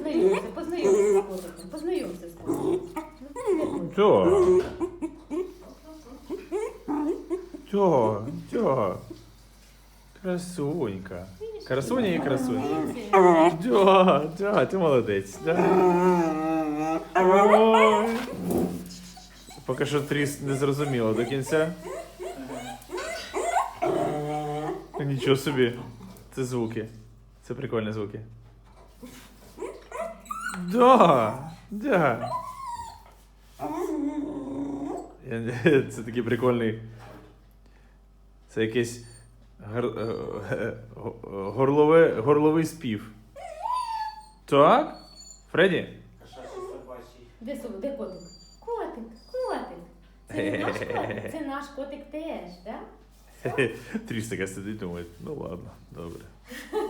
Познайомся, познайомся з котиком. Познайомся з котиком. Чого? Чого? Чого? Красунька. Красуня і красунька. Дьо, дьо, ти молодець. Да. Поки що тріс не зрозуміло до кінця. Нічого собі. Це звуки. Це прикольні звуки. Да, да. Це такий прикольний. Це якийсь гор... е, е, го- горлове... горловий спів. Так? Фредді? Де су- де котик? Котик, котик. Це не наш котик, це наш котик теж, так? Тріс така сидить, думає, ну ладно, добре.